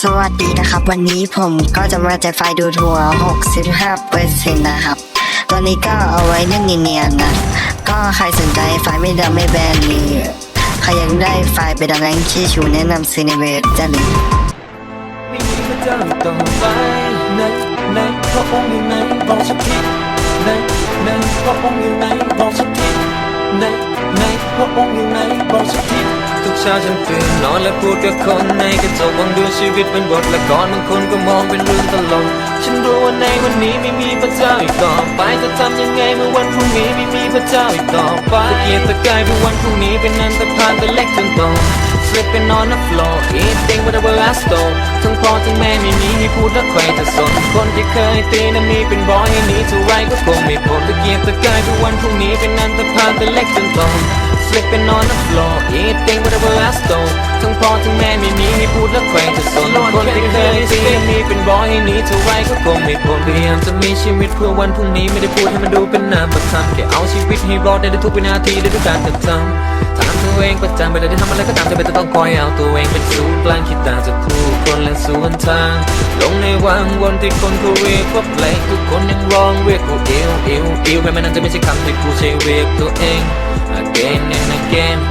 สวัสดีนะครับ วันนี้ผมก็จะมาแจกไฟดูทัวร์ 65เปอร์เซ็นต์นะครับตัวนี้ก็เอาไว้เล่นเนียนๆนะ ก็ใครสนใจไฟไม่ดำไม่แบนหรือใครอยากได้ไฟไปดังแรงที่ชูแนะนำซีในเว็บจะลิงก์ไม่มีพระเจ้าอีกต่อไปในในพระองค์อยู่ไหนบอกสักทีในในพระองค์อยู่ไหนบอกสักทีในในพระองค์อยู่ไหนบอกสักที ทุกเช้าฉันตื่นนอนและพูดกับคนในกระจกมองดูชีวิตเป็นบทละครบางคนก็มองเป็นเรื่องตลกฉันรู้ว่าในวันนี้ไม่มีพระเจ้าอีกต่อไปจะทำยังไงเมื่อวันพรุ่งนี้ไม่มีพระเจ้าอีกต่อไปตะเกียกตะกายเพื่อวันพรุ่งนี้เป็นนันตพานเป็นเล็กจนโต Slipping on the floor eating whatever I stole ทั้งพ่อทั้งแม่ไม่มีให้พูดและใครจะสนคนที่เคยตีนั้นมีเป็นบอยให้หนีเท่าไรก็คงไม่พ้นตะเกียกตะกายทุกวันพรุ่งนี้เป็นนันตพานเป็นเล็กจนโต Slipping on the floor eating whatever I stole ทั้งพ่อทั้งแม่ไม่มีให้พูดและใครจะสนคนที่เคยตีนั้นมีเป็นบอยให้หนีเท่าไรก็คงไม่พ้นพยายามจะมีชีวิตเพื่อวันพรุ่งนี้ไม่ได้พูดให้มันดูเป็นนามประทับแค่เอาชีวิตให้รอดได้ทุกวินาทีได้ทุกการกระทำถามตัวเองประจำเวลาที่ทำอะไรก็ตามจะเป็นจะต้องคอยเอาตัวเองเป็นศูนย์กลางคิดต่างจากผู้คนและสวนทางลงในวังวนที่คนเขาเรียกว่าเพลงทุกคนยังร้องเรียกกูเอวเอวเอวแม้มันนั้นจะไม่ใช่คำที่กูใช้เรียกตัวเอง again and again